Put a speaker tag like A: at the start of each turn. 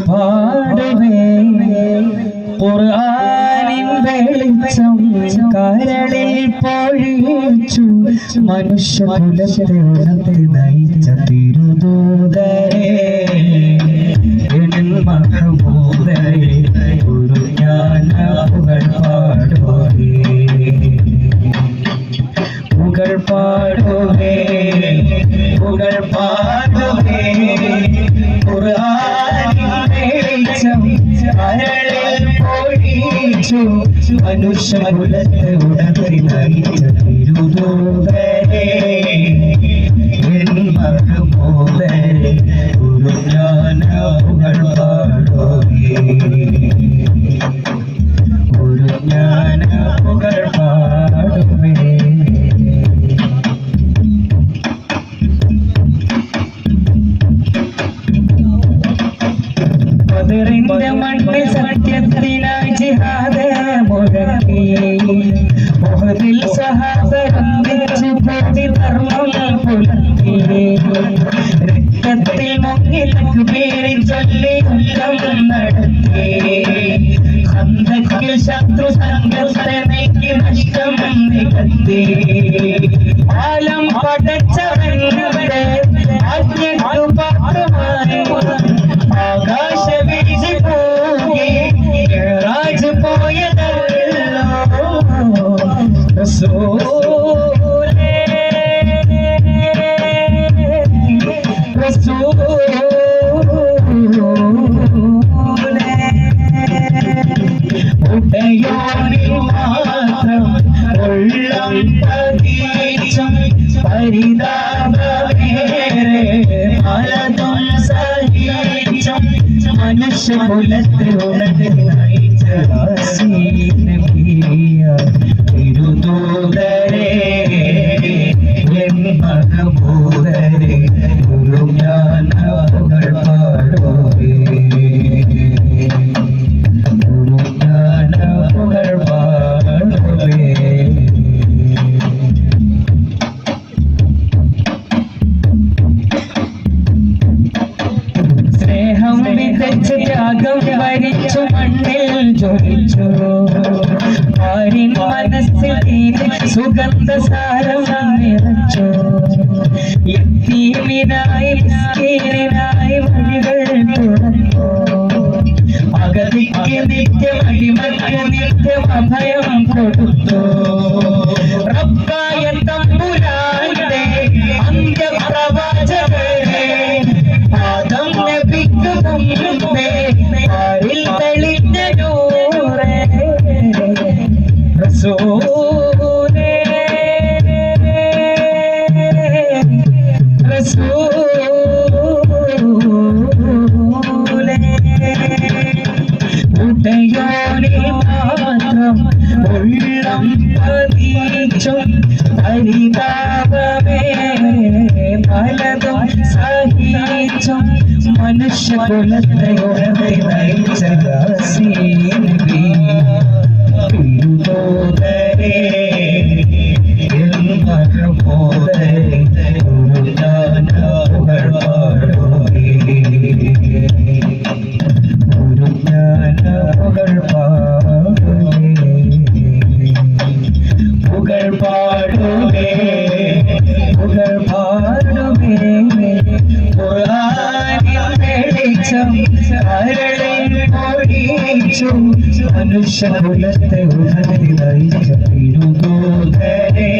A: പാടുവേ ഖുർആനിൻ വെളിച്ചം കരളിൽ പൊഴിച്ചു മനുഷ്യ കുലത്തെ ഉണർത്തി നയിച്ച തിരുദൂതരെ. എൻ മഹബൂബരെ ഒരു ജ്ഞാന പുകൾ പാടുവേ പുകൾ പാടുവേ പുകൾ പാടുവേ ഖുർആനിൻ മനുഷ്യ കുലത്തെ ഉണർത്തി നയിച്ച തിരുദൂതരെ എൻ മഹബൂബരെ ഒരു ജ്ഞാന പുകൾ പാടുവേ ഒരു ജ്ഞാന പുകൾ പാടുവേ പതിറിന്റെ രക്തത്തിൽ മുങ്ങിലേക്ക് പേരി ചൊല്ലി യുദ്ധം നടത്തി. ഹന്തക്കിൽ ശത്രു നീക്കി നഷ്ടം നികത്തി. உலகத்தில் உனக்கு நாய் വരിച്ചു മണ്ണിൽ ജോലിച്ചു? ആരിൻ മനസ്സിൽ തീരെ സുഗന്ധ സാരം നിറച്ചു എത്തിയായി മിസ്കീനായി വഴികൾ തുറന്നു അകതിക്ക് നിത്യം അടിമക്ക് നിത്യം അഭയം കൊടുത്തു? മനുഷ്യ കുലത്തെ ഉണർത്തി നയിച്ച തിരുതോദരേ എൻ മഹബൂബരേ ഒരു കരളിൽ പൊഴിച്ചു മനുഷ്യ കുലത്തെ ഉണർത്തി നയിച്ച തിരുദൂതരേ